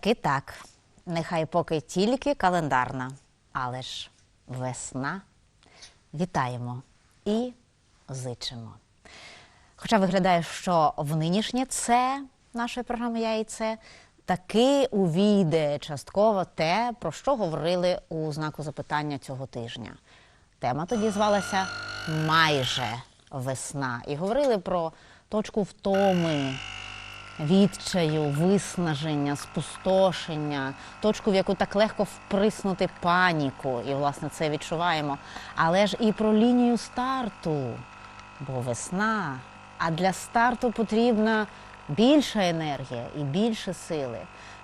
Таки так. Нехай поки тільки календарна, але ж весна. Вітаємо і зичимо. Хоча виглядає, що в нинішнє це нашої програми Я і це таки увійде частково те, про що говорили у знаку запитання цього тижня. Тема тоді звалася майже весна. І говорили про точку втоми, відчаю, виснаження, спустошення, точку, в яку так легко вприснути паніку, і власне це відчуваємо. Але ж і про лінію старту, бо весна. А для старту потрібна більша енергія і більше сили.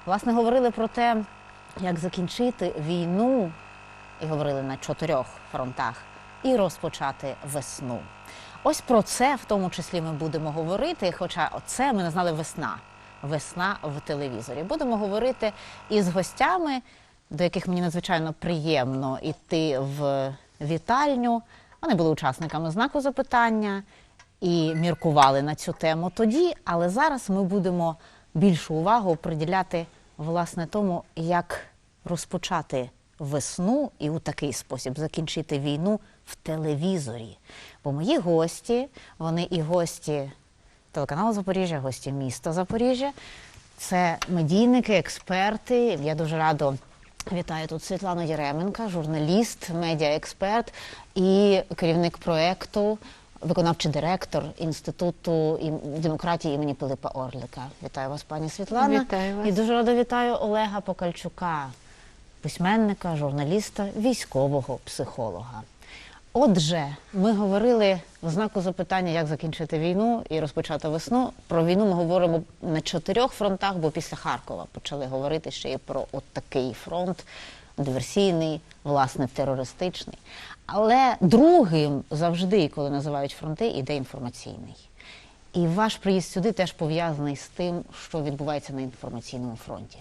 Власне, говорили про те, як закінчити війну, і говорили на чотирьох фронтах, і розпочати весну. Ось про це в тому числі ми будемо говорити. Хоча це ми назвали весна. Весна в телевізорі. Будемо говорити із гостями, до яких мені надзвичайно приємно йти в вітальню. Вони були учасниками знаку запитання і міркували на цю тему тоді. Але зараз ми будемо більшу увагу приділяти власне тому, як розпочати весну і у такий спосіб закінчити війну в телевізорі. Бо мої гості, вони і гості телеканалу Запоріжжя, гості міста Запоріжжя. Це медійники, експерти. Я дуже радо вітаю тут Світлану Єременка, журналіст, медіаексперт і керівник проєкту, виконавчий директор Інституту демократії імені Пилипа Орлика. Вітаю вас, пані Світлана. Вітаю вас. І дуже рада вітаю Олега Покальчука, письменника, журналіста, військового психолога. Отже, ми говорили в знаку запитання, як закінчити війну і розпочати весну. Про війну ми говоримо на чотирьох фронтах, бо після Харкова почали говорити ще і про от такий фронт диверсійний, власне, терористичний. Але другим завжди, коли називають фронти, іде інформаційний. І ваш приїзд сюди теж пов'язаний з тим, що відбувається на інформаційному фронті.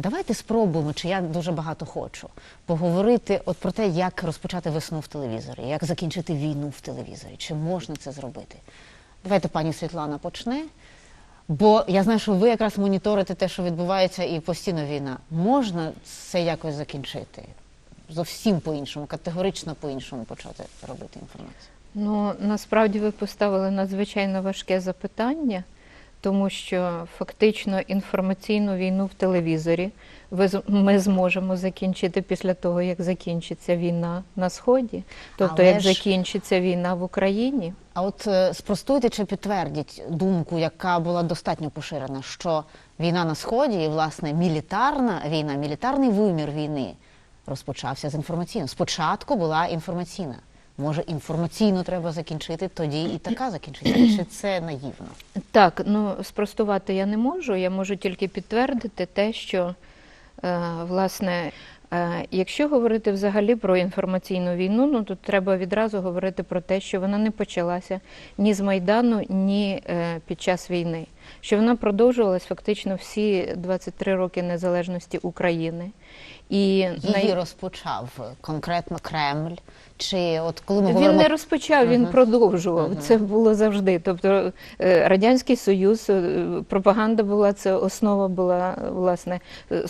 Давайте спробуємо, чи я дуже багато хочу, поговорити от про те, як розпочати весну в телевізорі, як закінчити війну в телевізорі, чи можна це зробити. Давайте пані Світлана почне. Бо я знаю, що ви якраз моніторите те, що відбувається, і постійно війна. Можна це якось закінчити? Зовсім по-іншому, категорично по-іншому почати робити інформацію. Ну насправді ви поставили надзвичайно важке запитання, тому що фактично інформаційну війну в телевізорі ми зможемо закінчити після того, як закінчиться війна на сході, тобто Але як ж- закінчиться війна в Україні. А от е, спростуйте чи підтвердіть думку, яка була достатньо поширена, що війна на сході і власне мілітарна війна, мілітарний вимір війни розпочався з інформаційного. Спочатку була інформаційна. Може, інформаційно треба закінчити, тоді і така закінчиться. Чи це наївно? Так, ну спростувати я не можу. Я можу тільки підтвердити те, що е, власне, е, якщо говорити взагалі про інформаційну війну, ну то треба відразу говорити про те, що вона не почалася ні з майдану, ні е, під час війни. Що вона продовжувалась фактично всі 23 роки незалежності України. І Її най- розпочав конкретно Кремль. Чи от коли ми Він говоримо не розпочав, він Мгм. продовжував. Мгм. Це було завжди. Тобто е, радянський союз, е, пропаганда була це основа була власне е,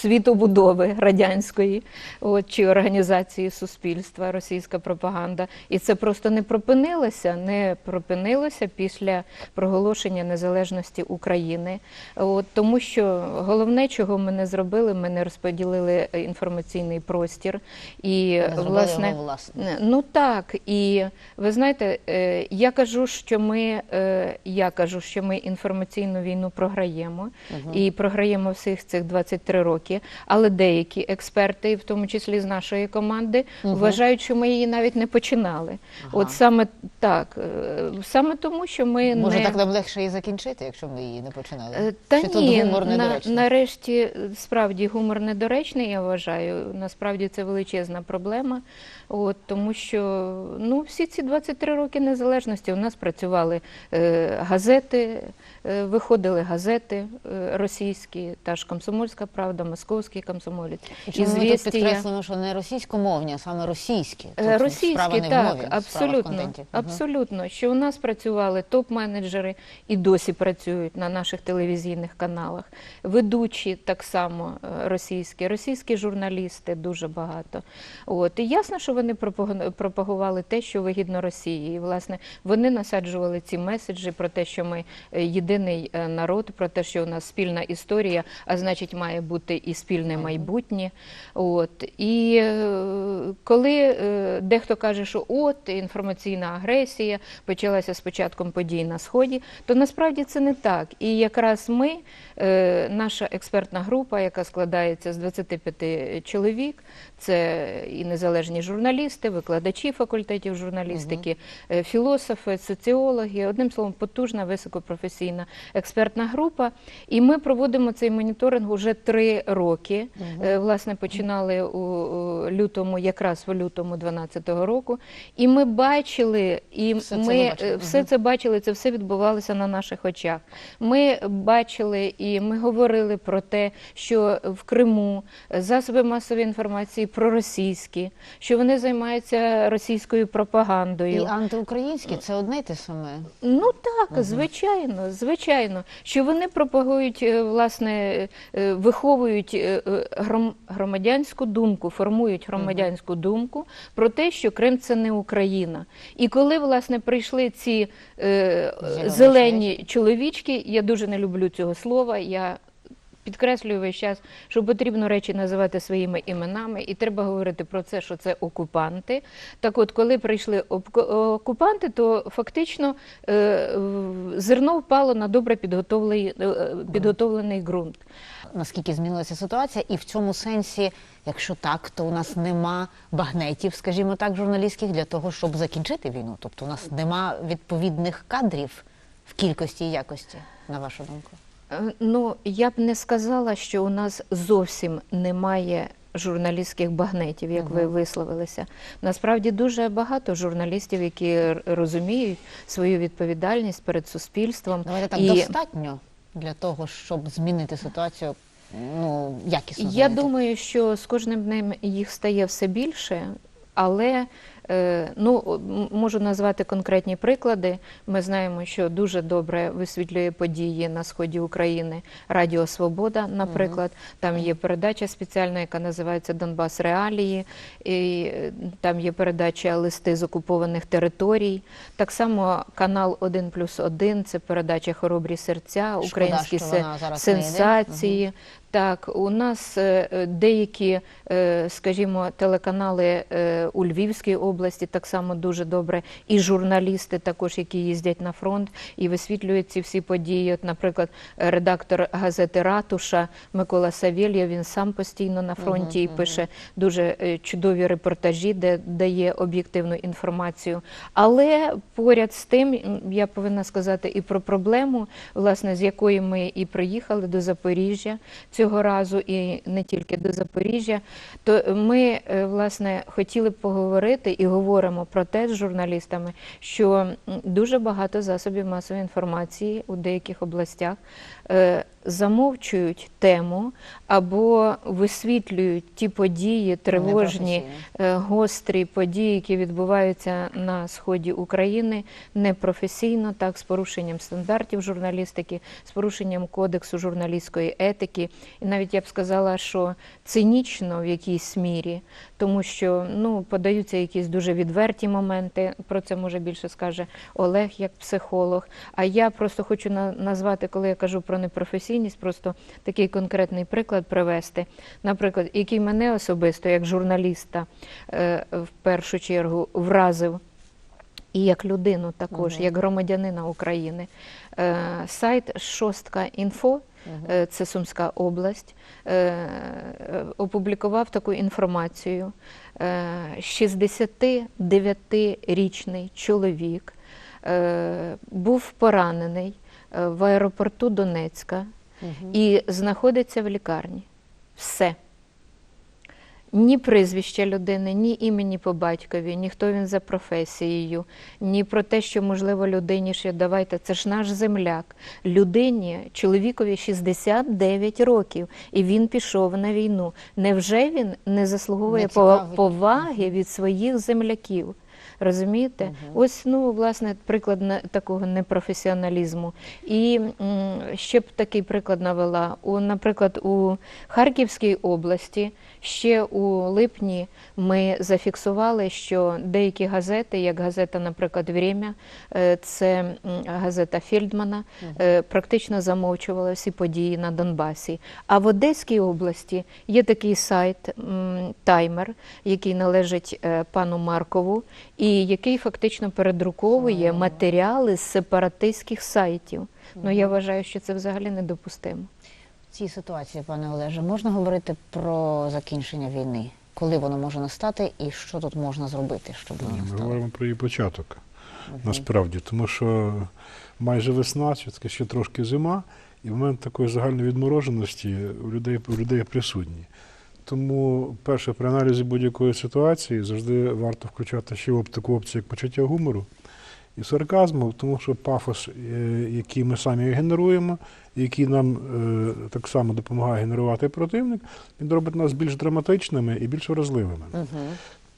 світобудови радянської, от чи організації суспільства, російська пропаганда, і це просто не припинилося, не припинилося після проголошення незалежності України. От тому, що головне, чого ми не зробили, ми не розподілили е, інформаційний простір і не власне. його власне? Е, Ну так, і ви знаєте, е, я кажу, що ми я кажу, що ми інформаційну війну програємо і програємо всіх цих 23 роки. Але деякі експерти, в тому числі з нашої команди, вважають, що ми її навіть не починали. От саме так, саме тому, що ми Може, не так нам легше її закінчити, якщо ми її не починали? Е, Та Чи ні, тут гумор на, нарешті справді гумор недоречний, я вважаю. Насправді це величезна проблема. От, тому що ну, всі ці 23 роки незалежності у нас працювали е, газети, е, виходили газети е, російські, та ж Комсомольська правда, Московський комсомолець. Чому ми тут «Ізвістія». підкреслюємо, що не російськомовні, а саме російські? Е, Тут Російські, справа не в так, мові, справа в абсолютно, контенті. Абсолютно. Що у нас працювали топ-менеджери і досі працюють на наших телевізійних каналах, ведучі так само е, російські, російські журналісти дуже багато. От і ясно, що вони пропагували те, що вигідно Росії. І власне вони насаджували ці меседжі про те, що ми е, єдиний е, народ, про те, що у нас спільна історія, а значить, має бути і спільне майбутнє. От і коли дехто каже, що от інформаційна агресія почалася з початком подій на сході, то насправді це не так. І якраз ми, е, наша експертна група, яка складається з 25 чоловік, це і незалежні журналісти, викладачі факультетів журналістики, е, філософи, соціологи, одним словом, потужна високопрофесійна експертна група. І ми проводимо цей моніторинг уже три роки. Е, Власне, починали у лютому, якраз в лютому 12-го року. І ми бачили, і Все ми ви бачили. е, все це бачили, це все відбувалося на наших очах. Ми бачили і ми говорили про те, що в Криму засоби масової інформації проросійські, що вони займаються російською пропагандою. І антиукраїнські це одне й те саме. Ну так, звичайно, звичайно, що вони пропагують, е, власне, е, виховують е, е, гром- громадянську думку, формують громадянську думку про те, що Крим це не Україна. І коли власне прийшли ці е, Зелені зелені чоловічки, я дуже не люблю цього слова. Я Підкреслюю весь час, що потрібно речі називати своїми іменами, і треба говорити про це, що це окупанти. Так от, коли прийшли обк- окупанти, то фактично е, зерно впало на добре підготовлений, е, підготовлений ґрунт. Наскільки змінилася ситуація, і в цьому сенсі, якщо так, то у нас нема багнетів, скажімо так, журналістських для того, щоб закінчити війну. Тобто у нас нема відповідних кадрів в кількості і якості, на вашу думку. Е, Ну, я б не сказала, що у нас зовсім немає журналістських багнетів, як ви висловилися. Насправді дуже багато журналістів, які розуміють свою відповідальність перед суспільством. Давайте так І достатньо для того, щоб змінити ситуацію. Ну якісно я думаю, що з кожним днем їх стає все більше, але е, ну, можу назвати конкретні приклади. Ми знаємо, що дуже добре висвітлює події на сході України Радіо Свобода, наприклад. Там є передача спеціальна, яка називається Донбас Реалії. І е, там є передача Листи з окупованих територій. Так само канал 1 плюс 1 це передача Хоробрі серця, українські що вона зараз не йде. сенсації. Так, у нас е, е, деякі, е, скажімо, телеканали у Львівській області так само дуже добре, і журналісти також, які їздять на фронт і висвітлюють ці всі події. От, наприклад, редактор газети Ратуша Микола Савєлєв, він сам постійно на фронті і пише дуже е, чудові репортажі, де дає об'єктивну інформацію. Але поряд з тим, я повинна сказати і про проблему, власне, з якої ми і приїхали до Запоріжжя цього разу, і не тільки до Запоріжжя. То ми, е, власне, хотіли б поговорити і говоримо про те з журналістами, що дуже багато засобів масової інформації у деяких областях замовчують тему або висвітлюють ті події тривожні, е, гострі події, які відбуваються на сході України, непрофесійно, так з порушенням стандартів журналістики, з порушенням кодексу журналістської етики, і навіть я б сказала, що цинічно в якійсь мірі, тому що ну подаються якісь дуже відверті моменти. Про це може більше скаже Олег як психолог. А я просто хочу назвати, коли я кажу про непрофесійність, просто такий конкретний приклад привести. Наприклад, який мене особисто, як журналіста, е, в першу чергу вразив. І як людину також, Мгм. як громадянина України. Е, сайт Шостка інфо, е, це Сумська область, е, опублікував таку інформацію. Е, 69-річний чоловік е, був поранений в аеропорту Донецька і знаходиться в лікарні. Все. Ні прізвища людини, ні імені по батькові, ні хто він за професією, ні про те, що можливо людині ще давайте, це ж наш земляк. Людині, чоловікові 69 років, і він пішов на війну. Невже він не заслуговує Не поваги від своїх земляків? Розумієте? Ось ну власне приклад такого непрофесіоналізму. І ще б такий приклад навела. У, наприклад, у Харківській області ще у липні ми зафіксували, що деякі газети, як газета, наприклад, «Время», е, це газета Фельдмана, е, практично замовчувала всі події на Донбасі. А в Одеській області є такий сайт Таймер, який належить е, пану Маркову, і який фактично передруковує матеріали з сепаратистських сайтів. Ну я вважаю, що це взагалі недопустимо. В цій ситуації, пане Олеже, можна говорити про закінчення війни? Коли воно може настати і що тут можна зробити, щоб воно Ми говоримо про її початок, насправді, тому що майже весна, чи таки ще трошки зима, і в момент такої загальної відмороженості у людей, у людей присутній. Тому, перше, при аналізі будь-якої ситуації завжди варто включати ще таку опцію, як почуття гумору і сарказму, тому що пафос, е, який ми самі генеруємо, який нам е, так само допомагає генерувати противник, він робить нас більш драматичними і більш вразливими. Угу.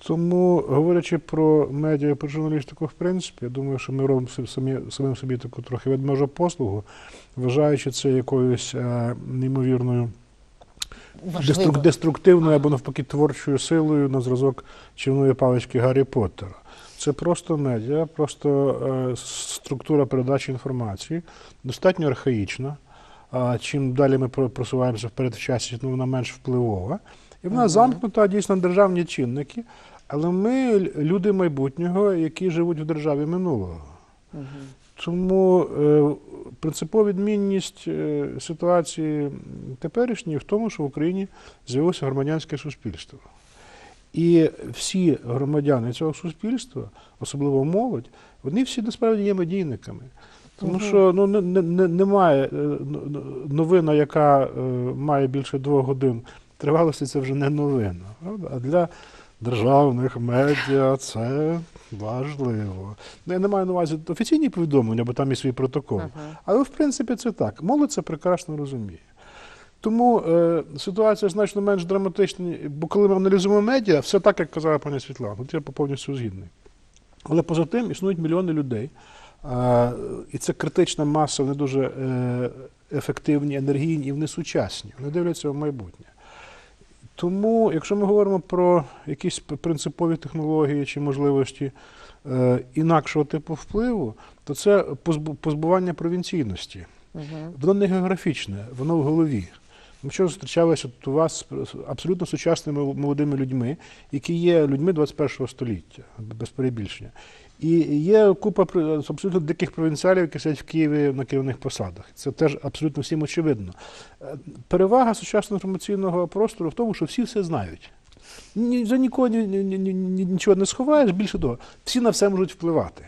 Тому, говорячи про медіа, про журналістику, в принципі, я думаю, що ми робимо самі, самим собі таку трохи ведмежу послугу, вважаючи це якоюсь е, неймовірною Важливо. деструк- деструктивною або навпаки творчою силою на зразок чарівної палички Гаррі Поттера. Це просто медіа, просто е, структура передачі інформації, достатньо архаїчна. Чим далі ми просуваємося вперед в часі, тим вона менш впливова. І вона замкнута дійсно на державні чинники, але ми люди майбутнього, які живуть в державі минулого. Тому е, принципова відмінність е, ситуації теперішньої в тому, що в Україні з'явилося громадянське суспільство. І всі громадяни цього суспільства, особливо молодь, вони всі насправді є медійниками. Тому що ну, не, не- не, немає е, ну, новина, яка е, має більше двох годин тривалості, це вже не новина. Правда? А для державних медіа це важливо. Ну, я не маю на увазі офіційні повідомлення, бо там є свій протокол. Але в принципі це так. Молодь це прекрасно розуміє. Тому е, ситуація значно менш драматична, бо коли ми аналізуємо медіа, все так, як казала пані Світлана, тут я повністю згідний. Але поза тим існують мільйони людей, а, і це критична маса, вони дуже е, ефективні, енергійні і вони сучасні. Вони дивляться в майбутнє. Тому, якщо ми говоримо про якісь принципові технології чи можливості е, інакшого типу впливу, то це позбу- позбування провінційності. Воно не географічне, воно в голові. Ми вчора зустрічалися тут у вас з абсолютно сучасними молодими людьми, які є людьми 21 століття, без перебільшення. І є купа абсолютно диких провінціалів, які сидять в Києві на керівних посадах. Це теж абсолютно всім очевидно. Е, Перевага сучасного інформаційного простору в тому, що всі все знають. Ні, за нікого ні, ні, ні, ні- нічого не сховаєш, більше того, всі на все можуть впливати.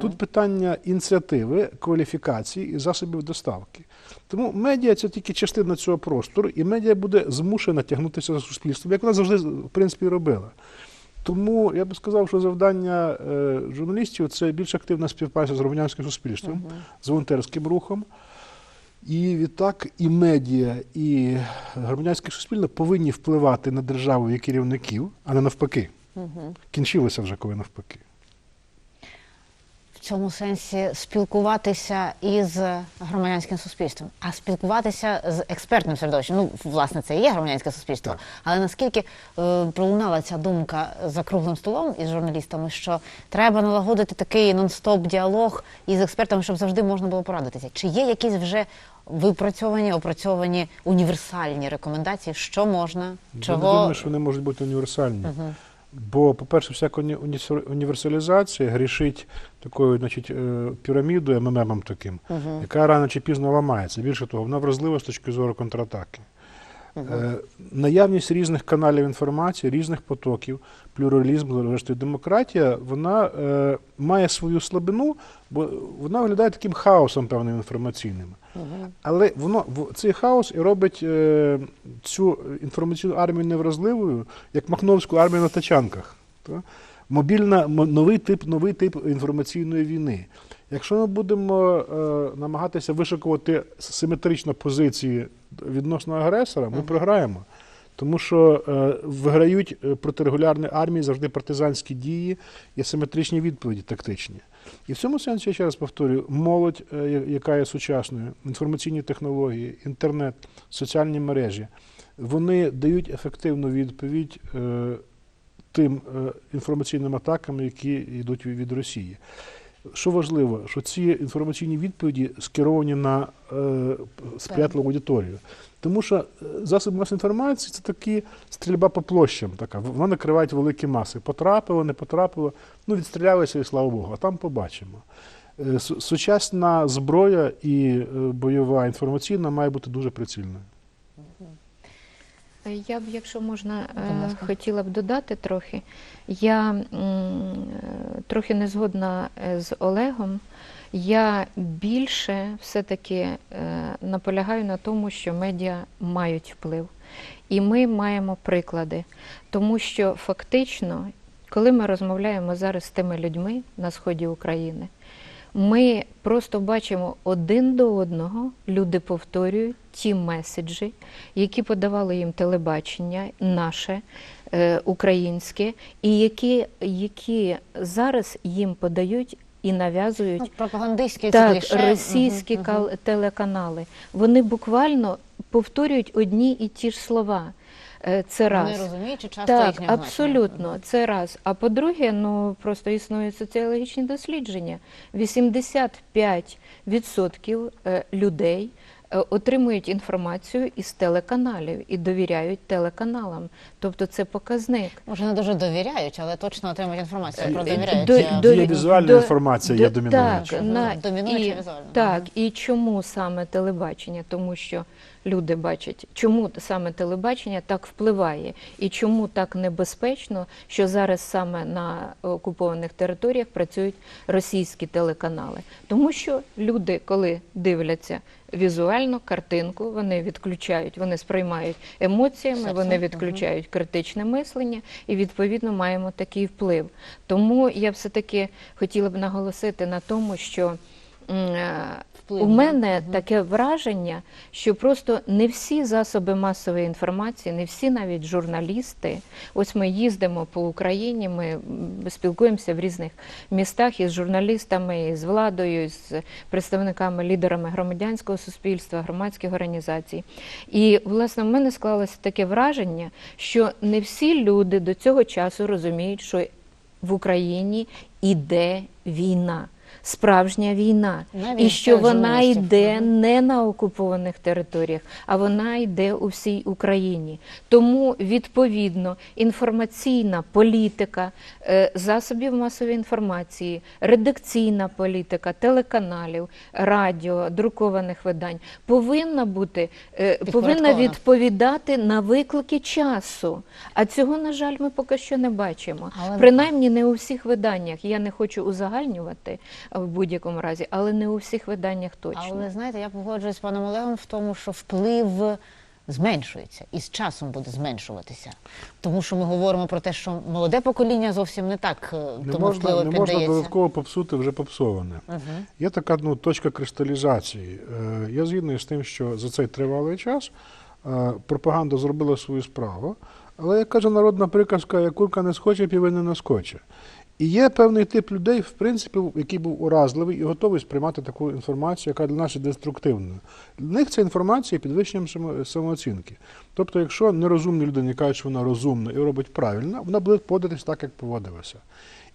Тут питання ініціативи, кваліфікації і засобів доставки. Тому медіа це тільки частина цього простору, і медіа буде змушена тягнутися за суспільством, як вона завжди в принципі робила. Тому я би сказав, що завдання е, журналістів це більш активна співпраця з громадянським суспільством, з волонтерським рухом. І відтак і медіа, і громадянське суспільство повинні впливати на державу і керівників, а не навпаки. Кінчилося вже коли навпаки. Цьому сенсі спілкуватися із громадянським суспільством, а спілкуватися з експертним середовищем. Ну, власне, це і є громадянське суспільство. Так. Але наскільки е, пролунала ця думка за круглим столом із журналістами, що треба налагодити такий нон-стоп діалог із експертами, щоб завжди можна було порадитися? Чи є якісь вже випрацьовані, опрацьовані універсальні рекомендації, що можна, Я не думаю, що вони можуть бути універсальні. Бо, по-перше, всяка уні- уні- універсалізація грішить такою значить, е, пірамідою, МММом таким, яка рано чи пізно ламається. Більше того, вона вразлива з точки зору контратаки. Е, Наявність різних каналів інформації, різних потоків, плюралізм, зрештою, демократія, вона е, має свою слабину, бо вона виглядає таким хаосом певним інформаційним. Але воно в- цей хаос і робить е, цю інформаційну армію невразливою, як Махновську армію на тачанках. Мобільна мо- новий тип, новий тип інформаційної війни. Якщо ми будемо е, намагатися вишикувати симетрично позиції відносно агресора, ми програємо. Тому що е, виграють е, проти регулярної армії завжди партизанські дії і асиметричні відповіді тактичні. І в цьому сенсі, я ще раз повторюю, молодь, е, яка є сучасною, інформаційні технології, інтернет, соціальні мережі, вони дають ефективну відповідь е, тим е, інформаційним атакам, які йдуть від Росії. Що важливо, що ці інформаційні відповіді скеровані на е, сприятливу аудиторію. Тому що е, засоби масової інформації це такі стрільба по площам. Така. Вона накривають великі маси. Потрапило, не потрапило. Ну, відстрілялися і слава Богу, а там побачимо. Е, Сучасна зброя і бойова інформаційна має бути дуже прицільною. Я б, якщо можна, е, хотіла б додати трохи. Я е, трохи не згодна е, з Олегом. Я більше все-таки е, наполягаю на тому, що медіа мають вплив. І ми маємо приклади. Тому що фактично, коли ми розмовляємо зараз з тими людьми на сході України, ми просто бачимо один до одного, люди повторюють ті меседжі, які подавали їм телебачення, наше е, українське, і які, які зараз їм подають і нав'язують Ну, пропагандистські так, російські угу, угу. телеканали. Вони буквально повторюють одні і ті ж слова. Е, Це раз. Вони розуміють, чи часто Так, їхнього абсолютно, це раз. А по-друге, ну просто існують соціологічні дослідження. 85% е, людей е, отримують інформацію із телеканалів і довіряють телеканалам. Тобто це показник. Може, не дуже довіряють, але точно отримують інформацію про довіряють. До- Я- до- Є візуальна до- інформація, є до- домінуюча. Так, на, Домінуюча і, візуальна. так, і чому саме телебачення? Тому що люди бачать, чому саме телебачення так впливає, і чому так небезпечно, що зараз саме на окупованих територіях працюють російські телеканали. Тому що люди, коли дивляться візуально картинку, вони відключають, вони сприймають емоціями, вони відключають критичне мислення, і відповідно маємо такий вплив. Тому я все таки хотіла б наголосити на тому, що. Е, Вплив, У мене таке враження, що просто не всі засоби масової інформації, не всі навіть журналісти. Ось ми їздимо по Україні, ми спілкуємося в різних містах із журналістами, з владою, з представниками, лідерами громадянського суспільства, громадських організацій. І власне в мене склалося таке враження, що не всі люди до цього часу розуміють, що в Україні іде війна. Справжня війна, Навіть і що вона йде не на окупованих територіях, а вона йде у всій Україні. Тому відповідно інформаційна політика е, засобів масової інформації, редакційна політика телеканалів, радіо, друкованих видань повинна бути е, повинна відповідати на виклики часу. А цього, на жаль, ми поки що не бачимо. Але- Принаймні не у всіх виданнях. Я не хочу узагальнювати в будь-якому разі, але не у всіх виданнях точно. Але знаєте, я погоджуюсь з паном Олегом в тому, що вплив зменшується і з часом буде зменшуватися. Тому що ми говоримо про те, що молоде покоління зовсім не так е, Не тому можна, впливу не можна додатково попсути вже попсоване. Мгм. Є така ну, точка кристалізації. Е, Я згідний з тим, що за цей тривалий час е, пропаганда зробила свою справу, але як каже народна приказка, як курка не схоче, півень не наскоче. І є певний тип людей, в принципі, який був уразливий і готовий сприймати таку інформацію, яка для нас є деструктивною. Для них ця інформація підвищенням самооцінки. Тобто, якщо нерозумні людина кажуть, що вона розумна і робить правильно, вона буде поводитись так, як поводилася.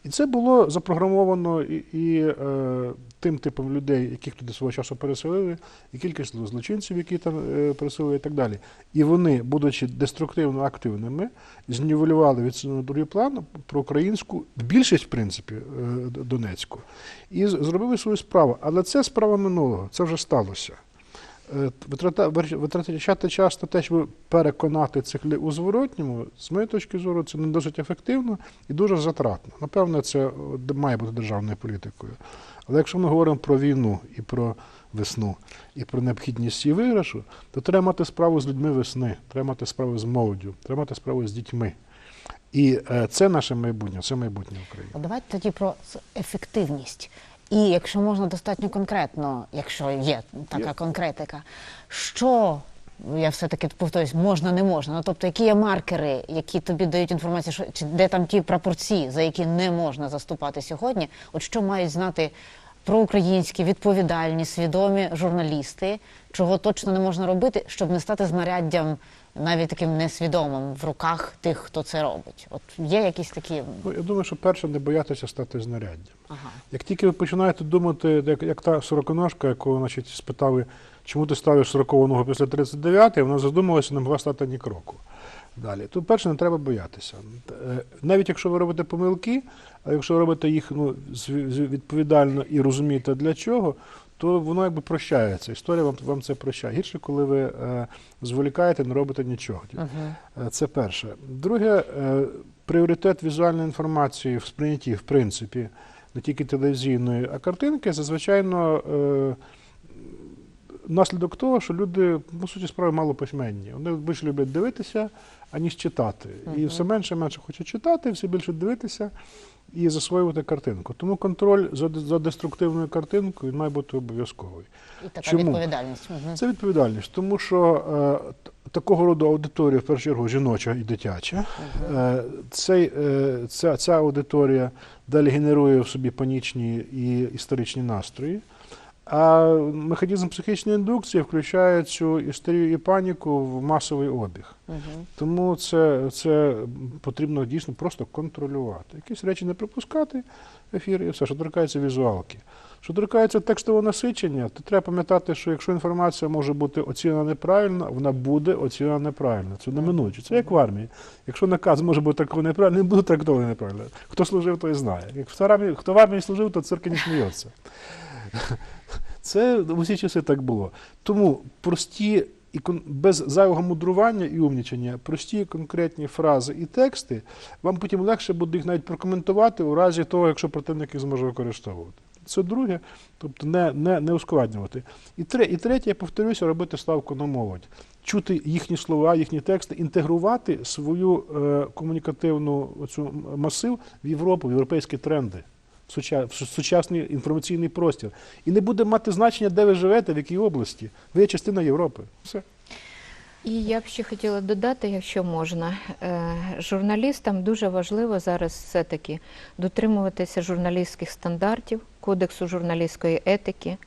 І це було запрограмовано і, і е, тим типом людей, яких туди свого часу переселили, і кількість злочинців, які там е, переселили, і так далі. І вони, будучи деструктивно активними, знівелювали від другий план про українську більшість, в принципі, е, Донецьку, і зробили свою справу. Але це справа минулого, це вже сталося. Е, Витрачати час на те, щоб переконати людей у зворотньому, з моєї точки зору, це не досить ефективно і дуже затратно. Напевно, це е, має бути державною політикою. Але якщо ми говоримо про війну і про весну, і про необхідність її виграшу, то треба мати справу з людьми весни, треба мати справу з молоддю, треба мати справу з дітьми. І е, це наше майбутнє, це майбутнє України. Давайте тоді про ефективність. І якщо можна достатньо конкретно, якщо є така Є. конкретика, що я все-таки повторюсь, можна, не можна. Ну, тобто, які є маркери, які тобі дають інформацію, що, чи де там ті прапорці, за які не можна заступати сьогодні? От що мають знати проукраїнські, відповідальні, свідомі журналісти, чого точно не можна робити, щоб не стати знаряддям навіть таким несвідомим в руках тих, хто це робить? От є якісь такі. Ну, я думаю, що перше не боятися стати знаряддям. Ага. Як тільки ви починаєте думати, як, як та сороконожка, яку значить, спитали, чому ти ставиш сорокову ногу після 39 вона задумалася, не могла стати ні кроку. Далі. Тут перше не треба боятися. Е, Навіть якщо ви робите помилки, а якщо ви робите їх ну, відповідально і розумієте для чого, то воно якби прощається. Історія вам, вам це прощає. Гірше, коли ви е, зволікаєте, не робите нічого. Угу. Е, Це перше. Друге, е, пріоритет візуальної інформації в сприйнятті, в принципі, не тільки телевізійної, а картинки, зазвичайно е, наслідок того, що люди, по суті, справи мало письменні. Вони більше люблять дивитися, аніж читати. І все менше і менше хочуть читати, все більше дивитися і засвоювати картинку. Тому контроль за, за деструктивною картинкою він має бути обов'язковий. І така Чому? відповідальність. Угу. Це відповідальність, тому що е, такого роду аудиторія, в першу чергу, жіноча і дитяча. Е, цей, е, ця, ця аудиторія далі генерує в собі панічні і історичні настрої. А механізм психічної індукції включає цю істерію і паніку в масовий обіг. Угу. Тому це, це потрібно дійсно просто контролювати. Якісь речі не пропускати в ефір і все, що торкається візуалки. Що торкається текстового насичення, то треба пам'ятати, що якщо інформація може бути оцінена неправильно, вона буде оцінена неправильно. Це неминуче. Це як в армії. Якщо наказ може бути трактований неправильно, не буде трактований неправильно. Хто служив, той знає. Як хто в армії служив, то цирки не сміється. Це в усі часи так було. Тому прості і без зайвого мудрування і умнічення, прості конкретні фрази і тексти, вам потім легше буде їх навіть прокоментувати у разі того, якщо противник їх зможе використовувати. Це друге, тобто не, не, не ускладнювати. І, тре, і третє, я повторюся, робити ставку на молодь. Чути їхні слова, їхні тексти, інтегрувати свою е, комунікативну оцю масив в Європу, в європейські тренди в суча- сучасний інформаційний простір. І не буде мати значення, де ви живете, в якій області. Ви є частина Європи. Все. І я б ще хотіла додати, якщо можна, е, журналістам дуже важливо зараз все-таки дотримуватися журналістських стандартів, кодексу журналістської етики,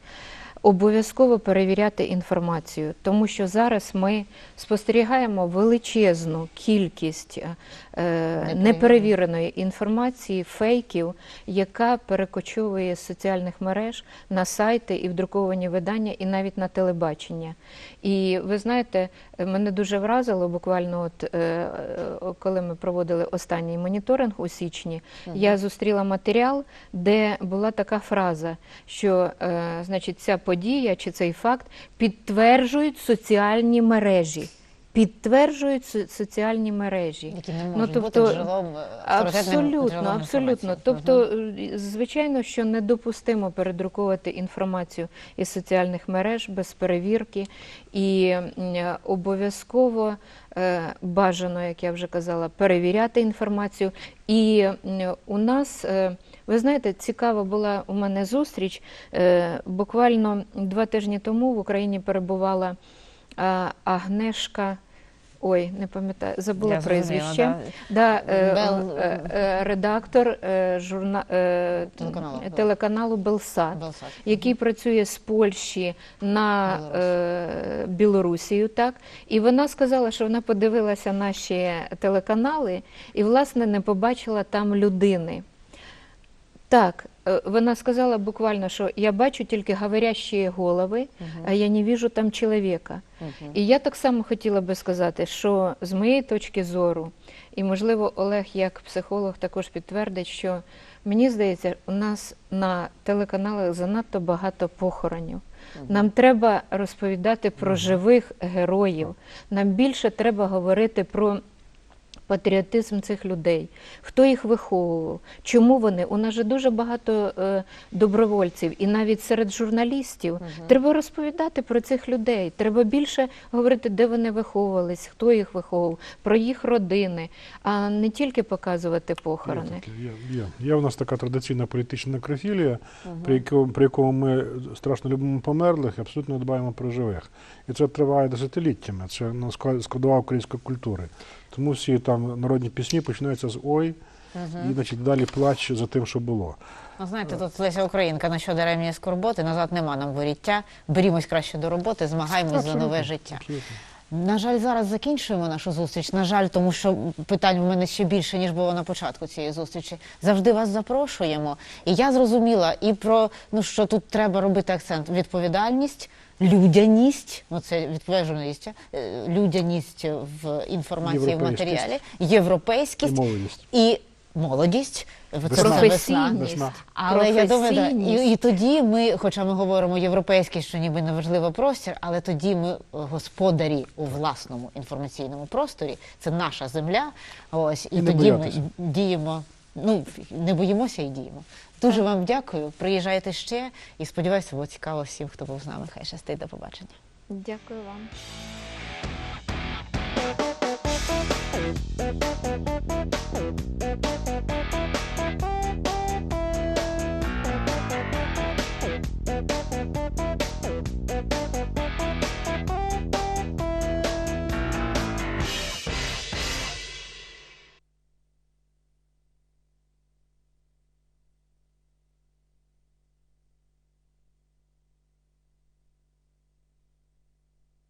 обов'язково перевіряти інформацію, тому що зараз ми спостерігаємо величезну кількість е, Неперевіреної. неперевіреної інформації, фейків, яка перекочовує з соціальних мереж на сайти і в друковані видання, і навіть на телебачення. І ви знаєте, мене дуже вразило буквально, от е, е, коли ми проводили останній моніторинг у січні, я зустріла матеріал, де була така фраза, що е, значить, ця подія чи цей факт підтверджують соціальні мережі. Підтверджують соціальні мережі. Які не Ну, тобто, бути джерелом е, Абсолютно, джерелом абсолютно. Тобто, Мгм. е, звичайно, що недопустимо передруковувати інформацію із соціальних мереж без перевірки, і е, обов'язково бажано, як я вже казала, перевіряти інформацію. І у нас, ви знаєте, цікава була у мене зустріч. Буквально два тижні тому в Україні перебувала Агнешка. Ой, не пам'ятаю, забула Я зрозуміла, прізвище. да. Да, е, Бел- е, е, редактор е, журна, е, Телеканалу. телеканалу Белсат, Белсат. який працює з Польщі на Білорусь. е, Білорусію, так і вона сказала, що вона подивилася наші телеканали і, власне, не побачила там людини. Так, е, вона сказала буквально, що я бачу тільки говорящі голови, а я не вижу там чоловіка. І я так само хотіла би сказати, що з моєї точки зору, і можливо Олег як психолог також підтвердить, що мені здається, у нас на телеканалах занадто багато похоронів. Нам треба розповідати про живих героїв. Нам більше треба говорити про патріотизм цих людей, хто їх виховував, чому вони. У нас же дуже багато е, добровольців, і навіть серед журналістів треба розповідати про цих людей. Треба більше говорити, де вони виховувались, хто їх виховував, про їх родини, а не тільки показувати похорони. Є, таке, є, є. є у нас така традиційна політична некрофілія, при, якому, при якому ми страшно любимо померлих і абсолютно не дбаємо про живих. І це триває десятиліттями. Це ну, складова української культури. Тому всі там народні пісні починаються з ой, і значить, далі плач за тим, що було. Ну, знаєте, тут Леся Українка, на що даремні скорботи, назад нема нам воріття. Берімось краще до роботи, змагаємось за нове життя. На жаль, зараз закінчуємо нашу зустріч. На жаль, тому що питань в мене ще більше, ніж було на початку цієї зустрічі. Завжди вас запрошуємо. І я зрозуміла і про ну що тут треба робити акцент: відповідальність, людяність, ну це відповідальність, е, людяність в інформації в Європейськість. матеріалі, І європейськість молодість. і молодість. Це Весна. весна. Професійність. Але я думаю, да, і, і тоді ми, хоча ми говоримо європейський, що ніби неважливо простір, але тоді ми господарі у власному інформаційному просторі. Це наша земля. Ось і, І тоді боятися. ми діємо. Ну не боїмося і діємо. Дуже вам дякую. Приїжджайте ще і сподіваюся, було цікаво всім, хто був з нами. Хай щастить, до побачення. Дякую вам.